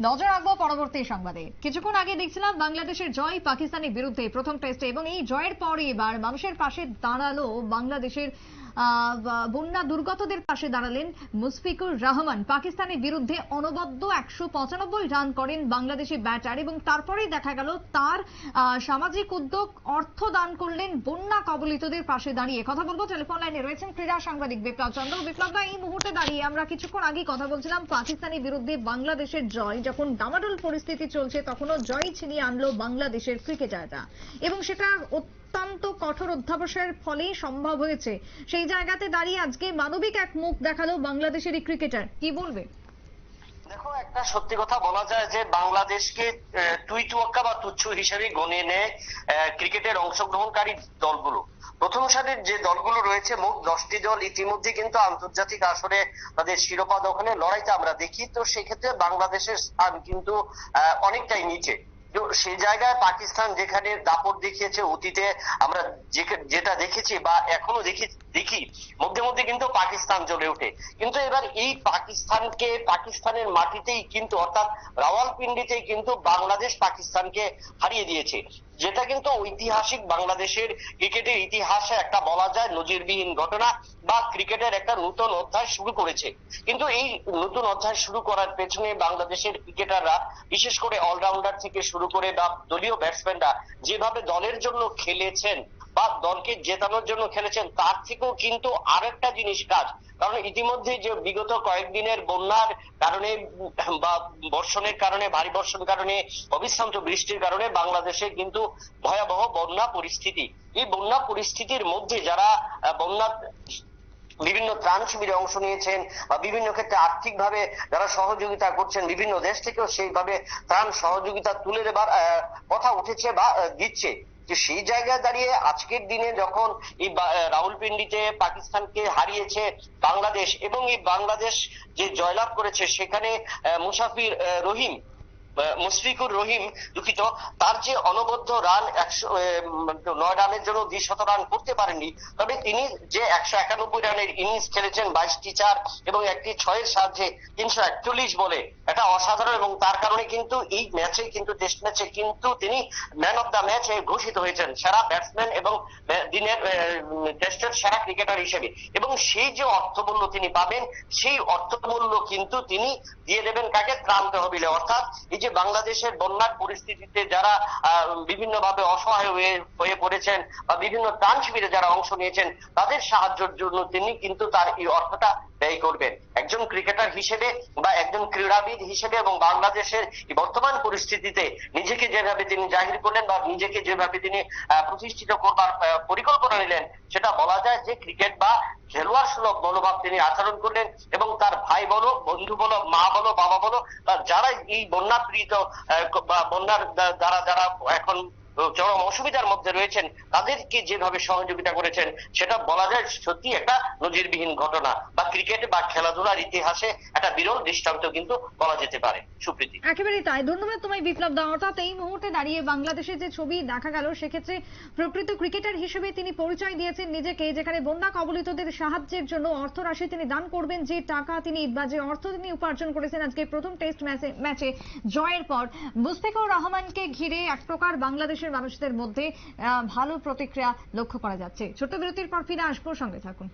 নজর রাখব পরবর্তী সংবাদে। কিছুক্ষণ আগে দেখছিলাম বাংলাদেশের জয় পাকিস্তানের বিরুদ্ধে প্রথম টেস্টে এবং এই জয়ের পরে এবার মানুষের পাশে দাঁড়াল বাংলাদেশের বন্যা দুর্গতদের পাশে দাঁড়ালেন মুশফিকুর রহমান। পাকিস্তানের বিরুদ্ধে অনবদ্য একশো পঁচানব্বই রান করেন বাংলাদেশি ব্যাটার এবং তারপরেই দেখা গেল তার সামাজিক উদ্যোগ, অর্থ দান করলেন বন্যা কবলিতদের পাশে দাঁড়িয়ে। কথা বলব টেলিফোন লাইনে রয়েছেন ক্রীড়া সাংবাদিক বিপ্লব চন্দ্র। বিপ্লব দা এই মুহূর্তে দাঁড়িয়ে আমরা কিছুক্ষণ আগে কথা বলছিলাম পাকিস্তানের বিরুদ্ধে বাংলাদেশের জয়। যখন ডামাডোল পরিস্থিতি চলছে, তখনও জয় ছিনিয়ে আনলো বাংলাদেশের ক্রিকেটাররা। এবং সেটা অত্যন্ত কঠোর অধ্যাবসায়ের ফলেই সম্ভব হয়েছে। সেই জায়গাতে দাঁড়িয়ে আজকে মানবিক এক মুখ দেখাল বাংলাদেশের এই ক্রিকেটার। কি বলবে? দেখো, একটা সত্যি কথা বলা যায় যে বাংলাদেশকে তুই তুয়াক্কা বা তুচ্ছ হিসেবে গণিয়ে নেয় ক্রিকেটের অংশগ্রহণকারী দলগুলো। প্রথম সারির যে দলগুলো রয়েছে, মোট দশটি দল ইতিমধ্যে কিন্তু আন্তর্জাতিক আসরে তাদের শিরোপা দখলে লড়াইতে আমরা দেখি। তো সেক্ষেত্রে বাংলাদেশের স্থান কিন্তু অনেকটাই নিচে। সেই জায়গায় পাকিস্তান যেখানে দাপট দেখিয়েছে অতীতে আমরা যেটা দেখেছি বা এখনও দেখি দেখি, মধ্যে মধ্যে কিন্তু পাকিস্তান জ্বলে ওঠে। কিন্তু এবার এই পাকিস্তানকে, পাকিস্তানের মাটিতেই কিন্তু, অর্থাৎ রাওয়ালপিন্ডিতেই কিন্তু বাংলাদেশ পাকিস্তানকে হারিয়ে দিয়েছে। যেটা কিন্তু ঐতিহাসিক বাংলাদেশের ক্রিকেটের ইতিহাসে একটা বলা যায় নজিরবিহীন ঘটনা বা ক্রিকেটের একটা নতুন অধ্যায় শুরু করেছে। কিন্তু এই নতুন অধ্যায় শুরু করার পেছনে বাংলাদেশের ক্রিকেটাররা, বিশেষ করে অলরাউন্ডার থেকে শুরু করে বা দলীয় ব্যাটসম্যানরা যেভাবে দলের জন্য খেলেছেন বা দলকে জেতানোর জন্য খেলেছেন, তার থেকেও কিন্তু আরেকটা জিনিস কাজ। কারণ ইতিমধ্যে যে বিগত কয়েকদিনের বন্যার কারণে বা বর্ষণের কারণে, ভারী বর্ষণ কারণে, অবিশ্রান্ত বৃষ্টির কারণে বাংলাদেশে কিন্তু ভয়াবহ বন্যা পরিস্থিতি। এই বন্যা পরিস্থিতির মধ্যে যারা বন্যা বিভিন্ন ত্রাণ শিবিরে অংশ নিয়েছেন বা বিভিন্ন ক্ষেত্রে আর্থিকভাবে যারা সহযোগিতা করছেন বিভিন্ন দেশ থেকেও সেইভাবে ত্রাণ সহযোগিতা তুলে দেবার কথা উঠেছে বা দিচ্ছে। যে সেই জায়গায় দাঁড়িয়ে আজকের দিনে যখন এই রাউলপিন্ডিতে পাকিস্তানকে হারিয়েছে বাংলাদেশ এবং এই বাংলাদেশ যে জয়লাভ করেছে সেখানে মুসাফির রহিম মুশফিকুর রহিম দুঃখিত। তার যে অনবদ্য রান একশো নয় রানের জন্য দ্বিশত রান করতে পারেননি। তবে তিনি যে একশো একানব্বই রানের ইনিংস খেলেছেন, বাইশটি চার এবং একটি ছয়ের সাহায্যে তিনশো একচল্লিশ বলে, এটা অসাধারণ এবং তার কারণে কিন্তু এই ম্যাচে কিন্তু টেস্ট ম্যাচে কিন্তু তিনি ম্যান অফ দ্য ম্যাচ ঘোষিত হয়েছেন, সেরা ব্যাটসম্যান এবং দিনের টেস্টের সেরা ক্রিকেটার হিসেবে। এবং সেই যে অর্থমূল্য তিনি পাবেন, সেই অর্থমূল্য কিন্তু তিনি দিয়ে দেবেন কাকে? ত্রাণ তহবিলে। অর্থাৎ এই যে বাংলাদেশের বন্যার পরিস্থিতিতে যারা বিভিন্ন ভাবে অসহায় হয়ে হয়ে পড়েছেন বা বিভিন্ন ত্রাণ শিবিরে যারা অংশ নিয়েছেন, তাদের সাহায্যের জন্য তিনি কিন্তু তার এই অর্থটা ব্যয় করবেন। একজন ক্রিকেটার হিসেবে বা একজন ক্রীড়াবিদ হিসেবে এবং বাংলাদেশের বর্তমান পরিস্থিতিতে নিজেকে যেভাবে তিনি জাহির করলেন বা নিজেকে যেভাবে তিনি প্রতিষ্ঠিত করবার পরিকল্পনা নিলেন, সেটা বলা যায় যে ক্রিকেট বা খেলোয়াড় সুলভ মনোভাব তিনি আচরণ করলেন এবং তার ভাই বলো, বন্ধু বলো, মা বলো, বাবা বলো যারা এই বন্যা পীড়িত বা বন্যার দ্বা- দ্বারা যারা এখন চরম অসুবিধার মধ্যে রয়েছেন। তাদেরকে যেভাবে সহযোগিতা করেছেন, সেটা বলা যায় সত্যি একটা নজিরবিহীন ঘটনা। বা ক্রিকেট বা খেলাধুলার ইতিহাসে একটা বিরল দৃষ্টান্ত কিন্তু বলা যেতে পারে। সুপ্রীতি। একেবারেই তাই। ধন্যবাদ তোমায়, বিপ্লব দা। অর্থাৎ এই মুহূর্তে দাঁড়িয়ে বাংলাদেশের যে ছবি দেখা গেল, সেক্ষেত্রে প্রকৃত ক্রিকেটার হিসেবে তিনি পরিচয় দিয়েছেন নিজেকে, যেখানে বন্যা কবলিতদের সাহায্যের জন্য অর্থ রাশি তিনি দান করবেন, যে টাকা তিনি বা যে অর্থ তিনি উপার্জন করেছেন আজকে প্রথম টেস্ট ম্যাচে জয়ের পর। মুস্তাফিজুর রহমানকে ঘিরে এক প্রকার বাংলাদেশের মানুষদের মধ্যে ভালো প্রতিক্রিয়া লক্ষ্য করা যাচ্ছে। ছোট বিরতির পর ফিরে আসব। সঙ্গে থাকুন।